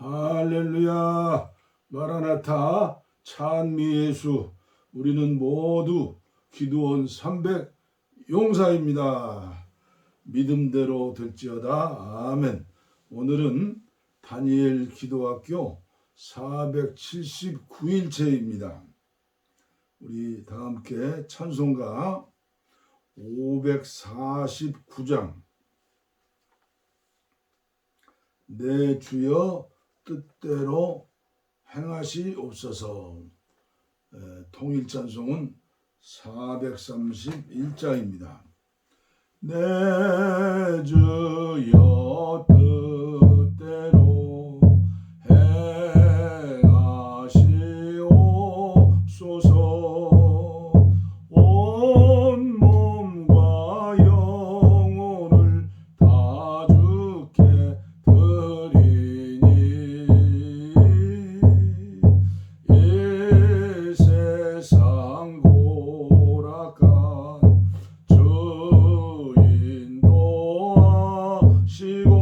할렐루야 마라나타 찬미 예수 우리는 모두 기도원 300 용사입니다. 믿음대로 될지어다 아멘. 오늘은 다니엘 기도학교 479일째입니다. 우리 다 함께 찬송가 549장 내 주여 뜻대로 행하시옵소서 에, 통일 찬송은 431장입니다. 내 주여 뜻 인도하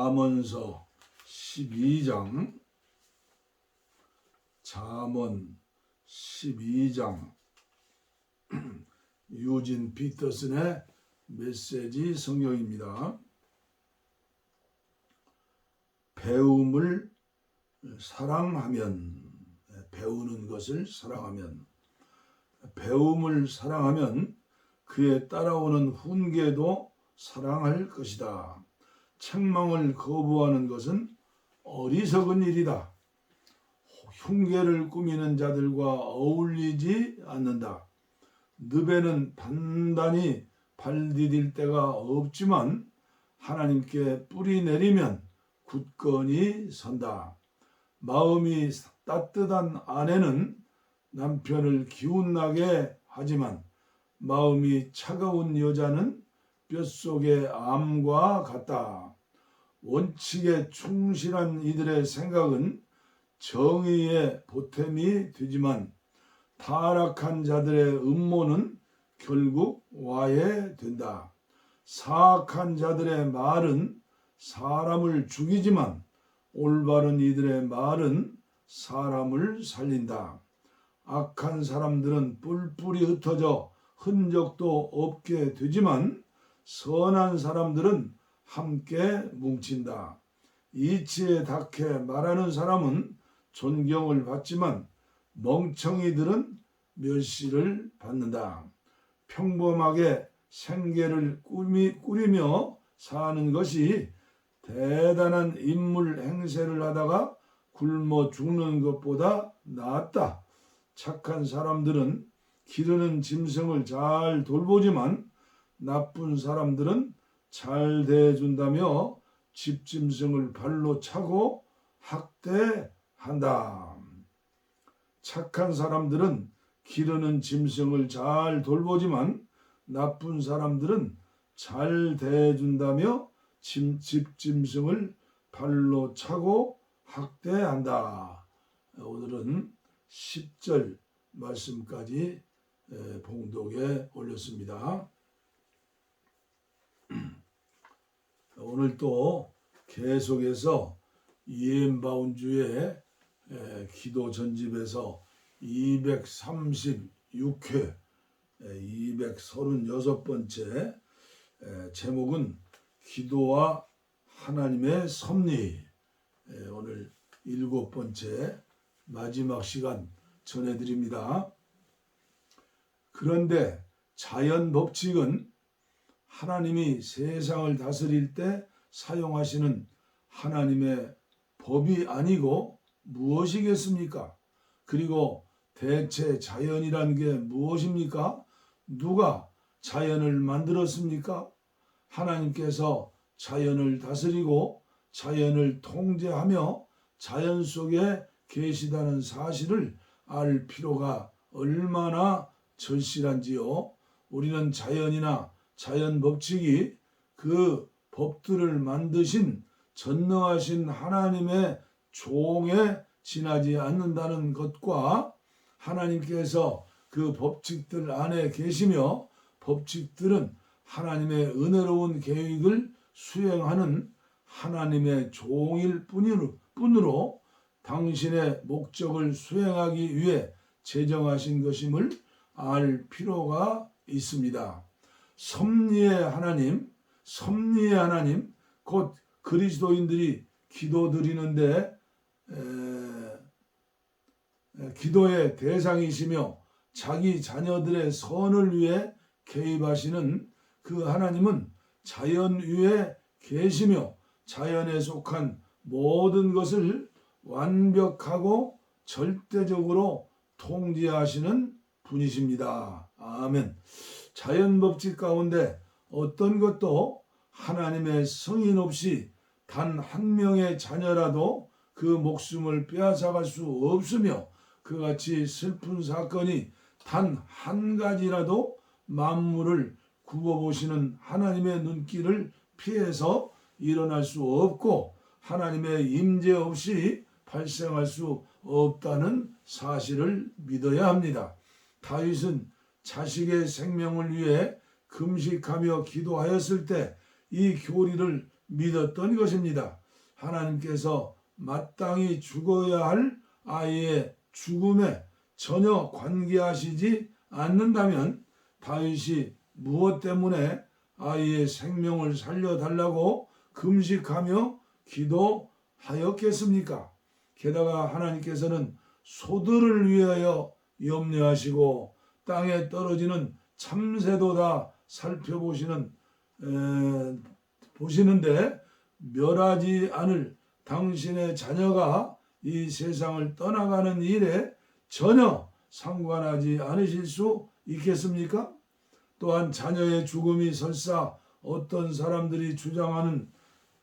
잠언서 12장 잠언 12장 유진 피터슨의 메시지 성경입니다. 배움을 사랑하면 배우는 것을 사랑하면 배움을 사랑하면 그에 따라오는 훈계도 사랑할 것이다. 책망을 거부하는 것은 어리석은 일이다. 흉계를 꾸미는 자들과 어울리지 않는다. 늪에는 단단히 발 디딜 데가 없지만 하나님께 뿌리 내리면 굳건히 선다. 마음이 따뜻한 아내는 남편을 기운나게 하지만 마음이 차가운 여자는 뼛속의 암과 같다. 원칙에 충실한 이들의 생각은 정의의 보탬이 되지만 타락한 자들의 음모는 결국 와해된다. 사악한 자들의 말은 사람을 죽이지만 올바른 이들의 말은 사람을 살린다. 악한 사람들은 뿔뿔이 흩어져 흔적도 없게 되지만 선한 사람들은 함께 뭉친다. 이치에 닥해 말하는 사람은 존경을 받지만 멍청이들은 멸시를 받는다. 평범하게 생계를 꾸미, 꾸리며 사는 것이 대단한 인물 행세를 하다가 굶어 죽는 것보다 낫다. 착한 사람들은 기르는 짐승을 잘 돌보지만 나쁜 사람들은 잘 대해준다며 집짐승을 발로 차고 학대한다. 착한 사람들은 기르는 짐승을 잘 돌보지만 나쁜 사람들은 잘 대해준다며 짐, 집짐승을 발로 차고 학대한다. 오늘은 10절 말씀까지 에, 봉독에 올렸습니다. 오늘 또 계속해서 이엠바운주의 에, 기도 전집에서 236회 236번째 제목은 기도와 하나님의 섭리 에, 오늘 일곱 번째 마지막 시간 전해드립니다. 그런데 자연 법칙은 하나님이 세상을 다스릴 때 사용하시는 하나님의 법이 아니고 무엇이겠습니까? 그리고 대체 자연이란 게 무엇입니까? 누가 자연을 만들었습니까? 하나님께서 자연을 다스리고 자연을 통제하며 자연 속에 계시다는 사실을 알 필요가 얼마나 절실한지요. 우리는 자연이나 자연 법칙이 그 법들을 만드신 전능하신 하나님의 종에 지나지 않는다는 것과 하나님께서 그 법칙들 안에 계시며 법칙들은 하나님의 은혜로운 계획을 수행하는 하나님의 종일 뿐으로, 뿐으로 당신의 목적을 수행하기 위해 제정하신 것임을 알 필요가 있습니다. 섭리의 하나님, 섭리의 하나님, 곧 그리스도인들이 기도 드리는데 에, 에, 기도의 대상이시며 자기 자녀들의 선을 위해 개입하시는 그 하나님은 자연 위에 계시며 자연에 속한 모든 것을 완벽하고 절대적으로 통제하시는 분이십니다. 아멘. 자연 법칙 가운데 어떤 것도 하나님의 성인 없이 단 한 명의 자녀라도 그 목숨을 빼앗아갈 수 없으며 그같이 슬픈 사건이 단 한 가지라도 만물을 구워보시는 하나님의 눈길을 피해서 일어날 수 없고 하나님의 임재 없이 발생할 수 없다는 사실을 믿어야 합니다. 다윗은 자식의 생명을 위해 금식하며 기도하였을 때 이 교리를 믿었던 것입니다. 하나님께서 마땅히 죽어야 할 아이의 죽음에 전혀 관계하시지 않는다면 다윗이 무엇 때문에 아이의 생명을 살려달라고 금식하며 기도하였겠습니까? 게다가 하나님께서는 소들을 위하여 염려하시고 땅에 떨어지는 참새도 다 살펴보시는 에, 보시는데 멸하지 않을 당신의 자녀가 이 세상을 떠나가는 일에 전혀 상관하지 않으실 수 있겠습니까? 또한 자녀의 죽음이 설사 어떤 사람들이 주장하는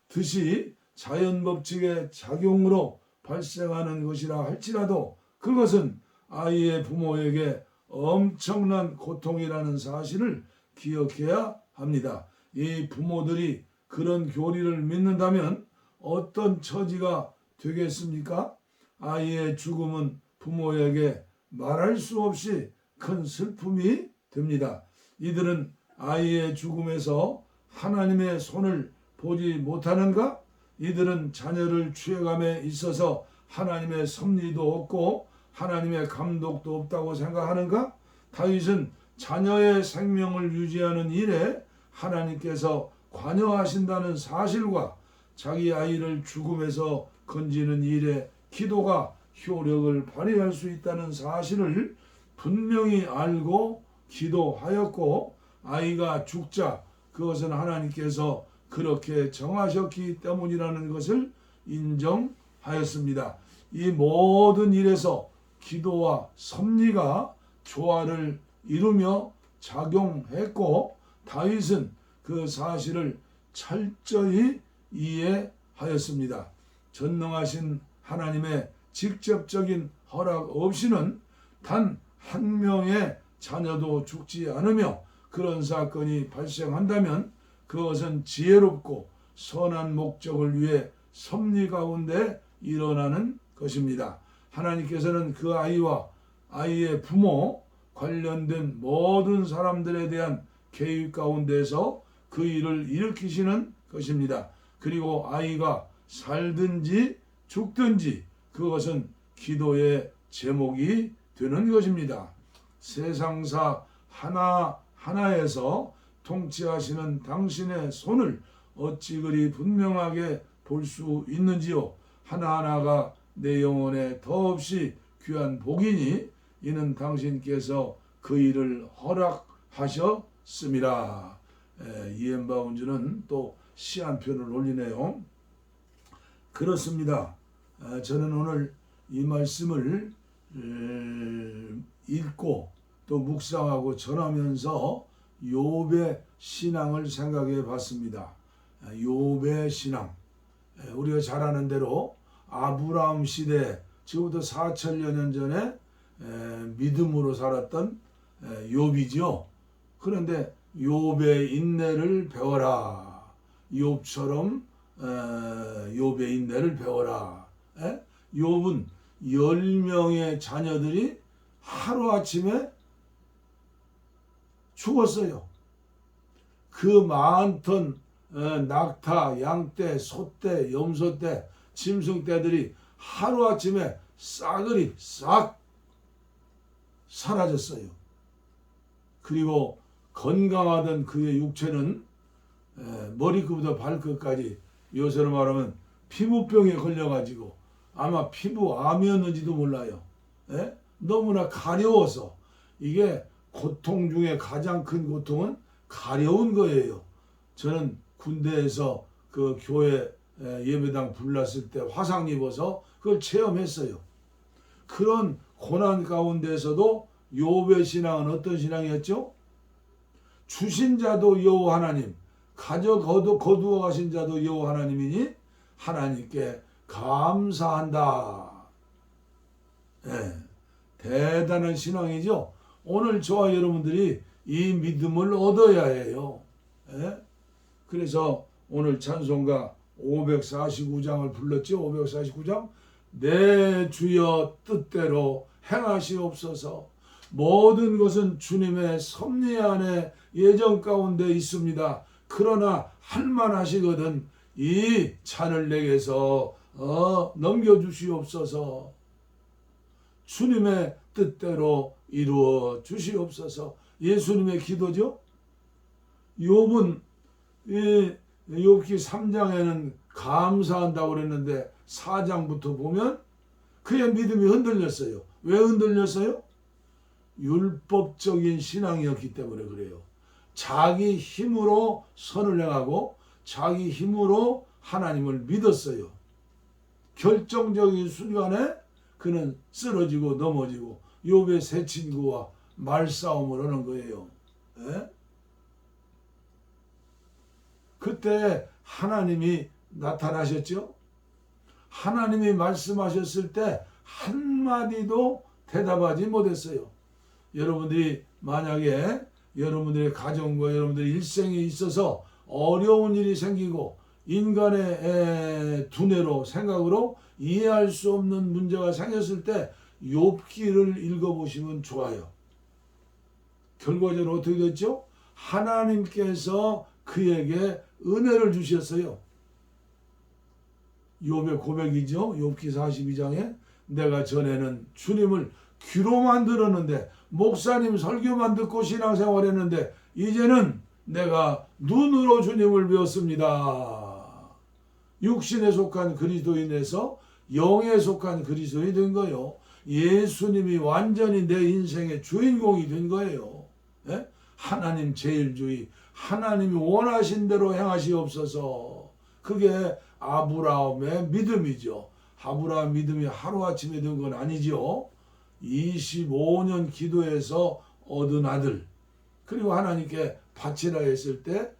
듯이 자연 법칙의 작용으로 발생하는 것이라 할지라도 그것은 아이의 부모에게 엄청난 고통이라는 사실을 기억해야 합니다. 이 부모들이 그런 교리를 믿는다면 어떤 처지가 되겠습니까? 아이의 죽음은 부모에게 말할 수 없이 큰 슬픔이 됩니다. 이들은 아이의 죽음에서 하나님의 손을 보지 못하는가? 이들은 자녀를 취해감에 있어서 하나님의 섭리도 없고 하나님의 감독도 없다고 생각하는가? 다윗은 자녀의 생명을 유지하는 일에 하나님께서 관여하신다는 사실과 자기 아이를 죽음에서 건지는 일에 기도가 효력을 발휘할 수 있다는 사실을 분명히 알고 기도하였고 아이가 죽자 그것은 하나님께서 그렇게 정하셨기 때문이라는 것을 인정하였습니다. 이 모든 일에서 기도와 섭리가 조화를 이루며 작용했고 다윗은 그 사실을 철저히 이해하였습니다. 전능하신 하나님의 직접적인 허락 없이는 단 한 명의 자녀도 죽지 않으며 그런 사건이 발생한다면 그것은 지혜롭고 선한 목적을 위해 섭리 가운데 일어나는 것입니다. 하나님께서는 그 아이와 아이의 부모 관련된 모든 사람들에 대한 계획 가운데서 그 일을 일으키시는 것입니다. 그리고 아이가 살든지 죽든지 그것은 기도의 제목이 되는 것입니다. 세상사 하나 하나에서 통치하시는 당신의 손을 어찌 그리 분명하게 볼 수 있는지요. 하나하나가 내 영혼에 더없이 귀한 복이니 이는 당신께서 그 일을 허락하셨습니다. 이엠바운즈는 또 시 한 편을 올리네요. 그렇습니다. 에, 저는 오늘 이 말씀을 에, 읽고 또 묵상하고 전하면서 욥의 신앙을 생각해 봤습니다. 에, 욥의 신앙. 에, 우리가 잘 아는 대로 아브라함 시대 지금부터 4천여 년 전에 에, 믿음으로 살았던 에, 욥이죠. 그런데 욥의 인내를 배워라. 욥처럼 에, 욥의 인내를 배워라. 에? 욥은 열 명의 자녀들이 하루 아침에 죽었어요. 그 많던 에, 낙타, 양떼, 소떼, 염소떼, 짐승떼들이 하루 아침에 싸그리 싹 사라졌어요. 그리고 건강하던 그의 육체는 에, 머리끝부터 발끝까지 요새로 말하면 피부병에 걸려가지고 아마 피부암이었는지도 몰라요. 에? 너무나 가려워서 이게 고통 중에 가장 큰 고통은 가려운 거예요. 저는 군대에서 그 교회 에, 예배당 불났을 때 화상 입어서 그걸 체험했어요. 그런 고난 가운데서도 욥의 신앙은 어떤 신앙이었죠? 주신 자도 여호와 하나님, 가져 거두 거두어 가신 자도 여호와 하나님이니 하나님께 감사한다. 예, 대단한 신앙이죠. 오늘 저와 여러분들이 이 믿음을 얻어야 해요. 예? 그래서 오늘 찬송가 549장을 불렀죠. 549장. 내 주여 뜻대로 행하시옵소서. 모든 것은 주님의 섭리 안에 예정 가운데 있습니다. 그러나 할만하시거든 이 잔을 내게서 어, 넘겨주시옵소서. 주님의 뜻대로 이루어 주시옵소서. 예수님의 기도죠. 욥은 이 욥기 3장에는 감사한다고 그랬는데 4장부터 보면 그의 믿음이 흔들렸어요. 왜 흔들렸어요? 율법적인 신앙이었기 때문에 그래요. 자기 힘으로 선을 행하고 자기 힘으로 하나님을 믿었어요. 결정적인 순간에 그는 쓰러지고 넘어지고 욥의 새 친구와 말싸움을 하는 거예요. 예? 그때 하나님이 나타나셨죠. 하나님이 말씀하셨을 때 한마디도 대답하지 못했어요. 여러분들이 만약에 여러분들의 가정과 여러분들의 일생에 있어서 어려운 일이 생기고 인간의 두뇌로 생각으로 이해할 수 없는 문제가 생겼을 때 욥기를 읽어보시면 좋아요. 결과적으로 어떻게 됐죠? 하나님께서 그에게 은혜를 주셨어요. 욥의 고백이죠. 욥기 42장에 내가 전에는 주님을 귀로만 들었는데 목사님 설교만 듣고 신앙생활했는데 이제는 내가 눈으로 주님을 배웠습니다. 육신에 속한 그리스도인에서 영에 속한 그리스도인이 된 거요. 예수님이 완전히 내 인생의 주인공이 된 거예요. 예? 하나님 제일주의, 하나님이 원하신 대로 행하시옵소서. 그게 아브라함의 믿음이죠. 아브라함 믿음이 하루아침에 된 건 아니죠. 25년 기도해서 얻은 아들. 그리고 하나님께 바치라 했을 때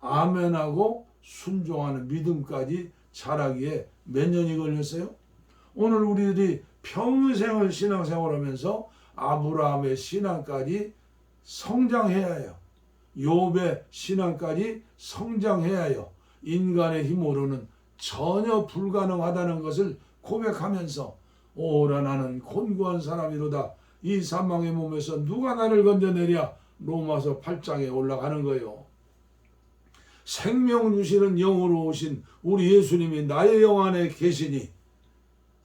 아멘하고 순종하는 믿음까지 자라기에 몇 년이 걸렸어요? 오늘 우리들이 평생을 신앙생활하면서 아브라함의 신앙까지 성장해야 해요. 욥의 신앙까지 성장해야 해요. 인간의 힘으로는 전혀 불가능하다는 것을 고백하면서 오라 나는 곤고한 사람이로다. 이 사망의 몸에서 누가 나를 건져내랴. 로마서 8장에 올라가는 거예요. 생명 주시는 영으로 오신 우리 예수님이 나의 영 안에 계시니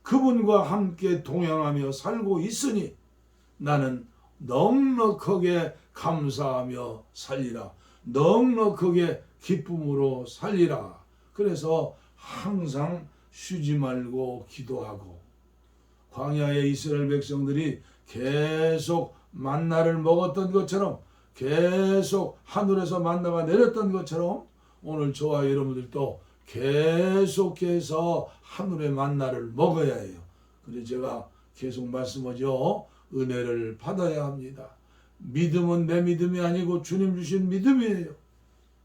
그분과 함께 동행하며 살고 있으니 나는 넉넉하게 감사하며 살리라. 넉넉하게 기쁨으로 살리라. 그래서 항상 쉬지 말고 기도하고 광야의 이스라엘 백성들이 계속 만나를 먹었던 것처럼 계속 하늘에서 만나가 내렸던 것처럼 오늘 저와 여러분들도 계속해서 하늘의 만나를 먹어야 해요. 그래서 제가 계속 말씀하죠. 은혜를 받아야 합니다. 믿음은 내 믿음이 아니고 주님 주신 믿음이에요.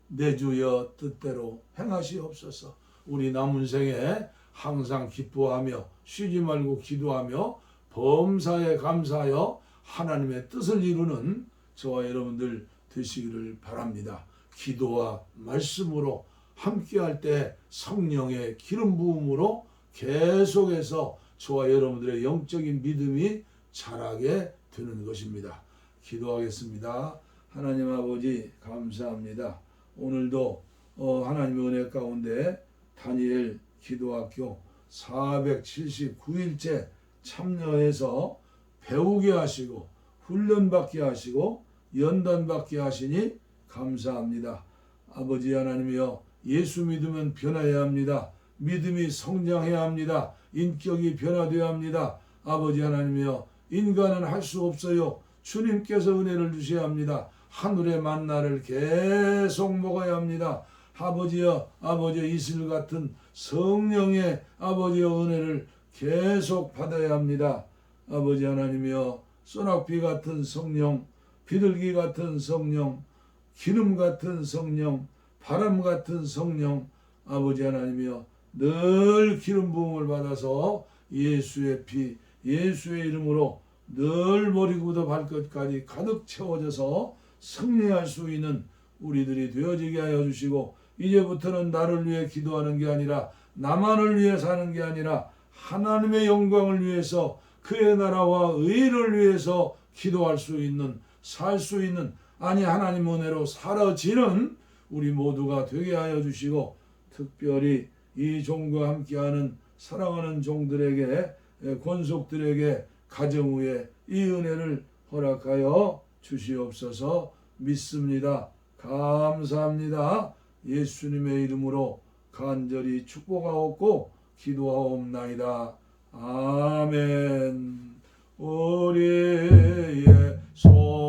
내 주여 뜻대로 행하시옵소서. 우리 남은 생에 항상 기뻐하며 쉬지 말고 기도하며 범사에 감사하여 하나님의 뜻을 이루는 저와 여러분들 되시기를 바랍니다. 기도와 말씀으로 함께할 때 성령의 기름 부음으로 계속해서 저와 여러분들의 영적인 믿음이 자라게 되는 것입니다. 기도하겠습니다. 하나님 아버지 감사합니다. 오늘도 어, 하나님의 은혜 가운데 다니엘 기도학교 479일째 참여해서 배우게 하시고 훈련받게 하시고 연단받게 하시니 감사합니다. 아버지 하나님이여 예수 믿으면 변화해야 합니다. 믿음이 성장해야 합니다. 인격이 변화되어야 합니다. 아버지 하나님이여 인간은 할 수 없어요. 주님께서 은혜를 주셔야 합니다. 하늘의 만나를 계속 먹어야 합니다. 아버지여 아버지여 이슬 같은 성령의 아버지여 은혜를 계속 받아야 합니다. 아버지 하나님이여 소낙비 같은 성령, 비둘기 같은 성령, 기름 같은 성령, 바람 같은 성령, 아버지 하나님이여 늘 기름 부음을 받아서 예수의 피, 예수의 이름으로 늘 머리부터 발끝까지 가득 채워져서 승리할 수 있는 우리들이 되어지게 하여 주시고 이제부터는 나를 위해 기도하는 게 아니라 나만을 위해 사는 게 아니라 하나님의 영광을 위해서 그의 나라와 의를 위해서 기도할 수 있는 살 수 있는 아니 하나님 은혜로 사라지는 우리 모두가 되게 하여 주시고 특별히 이 종과 함께하는 사랑하는 종들에게 권속들에게 가정 후에 이 은혜를 허락하여 주시옵소서 믿습니다. 감사합니다. 예수님의 이름으로 간절히 축복하옵고 기도하옵나이다. 아멘. 우리의 소